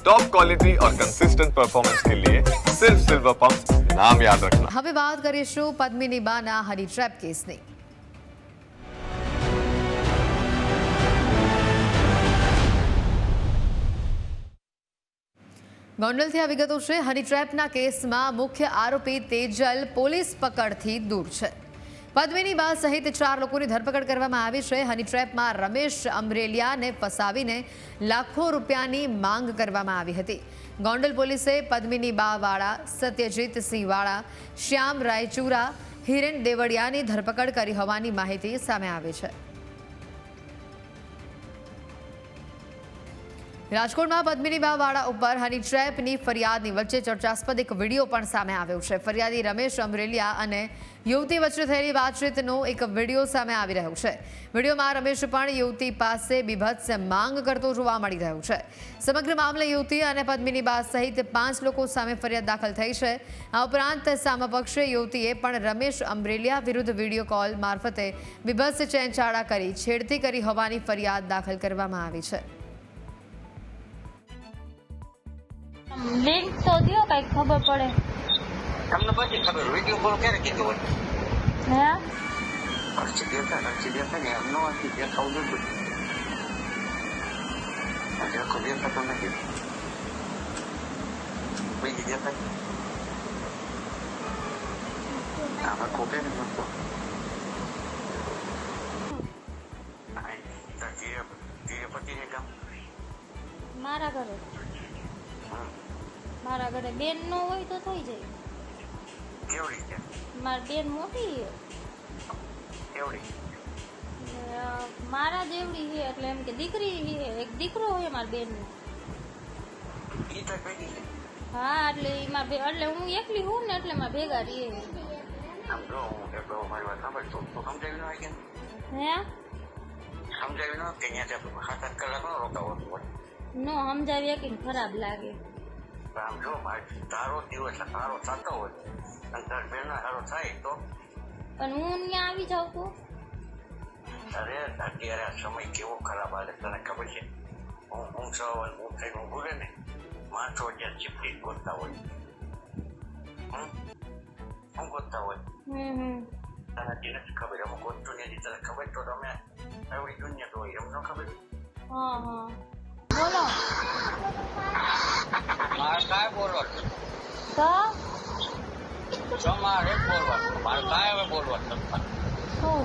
Top quality और consistent performance के लिए सिर्फ सिल्वर पंप नाम याद रखना હવે વાત કરીશું પદ્મિની બાના હની ટ્રેપ કેસની ગોંડલથી આ વિગતો છે હની ટ્રેપના કેસમાં મુખ્ય આરોપી તેજલ પોલીસ પકડથી દૂર છે પદ્મિની બા સહિત ચાર લોકોની ધરપકડ કરવામાં આવી છે. હની ટ્રેપમાં રમેશ અમરેલિયાને ફસાવીને લાખો રૂપિયાની માંગ કરવામાં આવી હતી. ગોંડલ પોલીસે પદ્મિની બાવાળા સત્યજીત સિંહવાળા, શ્યામ રાયચુરા, હિરેન દેવડિયાની ધરપકડ કરી હોવાની માહિતી સામે આવી છે. રાજકોટમાં પદ્મિની વાળા ઉપર હની ટ્રેપની ફરિયાદની વચ્ચે ચર્ચાસ્પદ એક વીડિયો પણ સામે આવ્યો છે. ફરિયાદી રમેશ અમરેલિયા અને યુવતી વચ્ચે થયેલી વાતચીતનો એક વીડિયો સામે આવી રહ્યો છે. વિડીયોમાં રમેશ પણ યુવતી પાસે બીભત્સ માંગ કરતો જોવા મળી રહ્યો છે. સમગ્ર મામલે યુવતી અને પદ્મિની બા સહિત પાંચ લોકો સામે ફરિયાદ દાખલ થઈ છે. આ ઉપરાંત સામા પક્ષે યુવતીએ પણ રમેશ અમરેલિયા વિરુદ્ધ વીડિયો કોલ મારફતે બીભત્સ ચેનચાળા કરી છેડતી કરી હોવાની ફરિયાદ દાખલ કરવામાં આવી છે. લિંક તો દો કઈ ખબર પડે. તમને પછી ખબર વીડિયો કોલ ક્યારે કીધો હોય? હે? અરજી દેતા અરજી દેતા ને એમનો હતી દેખાવું નતું દેખો દેતા નથી. બીજી દેતા આમાં ખોટે ને નતો મારા ઘરે. મારા ઘરે બેન નો હોય તો થઈ જાય. કેવડી છે? મારી બેન મોટી છે. કેવડી? મારા જેવડી છે એટલે એમ કે દીકરી છે એક દીકરો હોય મારી બેન ઈ તો ભેગી છે. હા એટલે એમાં એટલે હું એકલી હું ને એટલે મારા ભેગા રહીએ. હું સમજાવી ન સમજાવી ન કે અહીંયા ત્યાં કલાક નો રોકાવાનું નો સમજાવી કે ખરાબ લાગે. આમ જો ભાઈ. તારો દિવસ સારો થતો હોય. અને તાર બેનો સારો થાય તો? પણ હું ત્યાં આવી જાઉં તો અરે અત્યારે આ સમય કેવો ખરાબ હાલે તને ખબર છે? હું હું સવાલ હું થઈ હું ભૂલે ને? માથો જ્યાં ચીપડી ગોતતા હોય. હું ગોતતા હોય? તને જે નથી ખબર અમુક ગોતતું નથી તને ખબર તો તમે એવડી દુનિયા તો હોય એમ ન ખબર? હા હા. બોલો. મારે કાંઈ બોલવાનું તો? તમારે બોલવાનું મારે કાંઈ હવે બોલવાનું શું?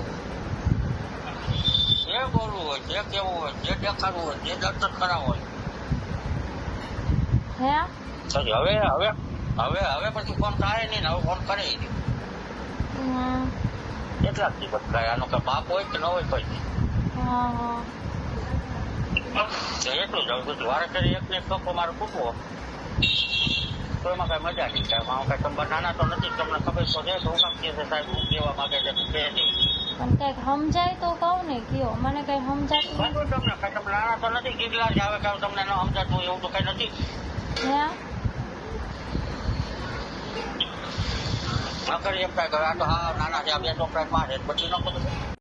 જે બોલવું હોય જે કેવું હોય જે દેખાડવું હોય જે દર્શન કરાવવું હોય. હે? પછી હવે હવે હવે હવે પછી ફોન થાય નહીં ને હવે ફોન કરે નહીં. કેટલાક દિવસ થાય આનો કે બાપ હોય કે ન હોય હા એટલું જ વારે કરી એક ને એક મારે ફૂટવો તો એમાં કઈ મજા નહીં સાહેબ હું કઈ તમે નાના તો નથી તમને ખબર તો છે તો હું કામ કહે છે સાહેબ હું કહેવા માંગે છે કે નહીં. પણ કંઈક સમજાય તો કહું ને કયો. મને કઈ સમજાતું તમને કઈ તમે નાના તો નથી કેટલા જ આવે કે તમને ન સમજાતું એવું તો કઈ નથી. હા? નકર એમ કાંઈ કરે આ તો હા નાના છે આ બે છોકરા મારે પછી ન બધું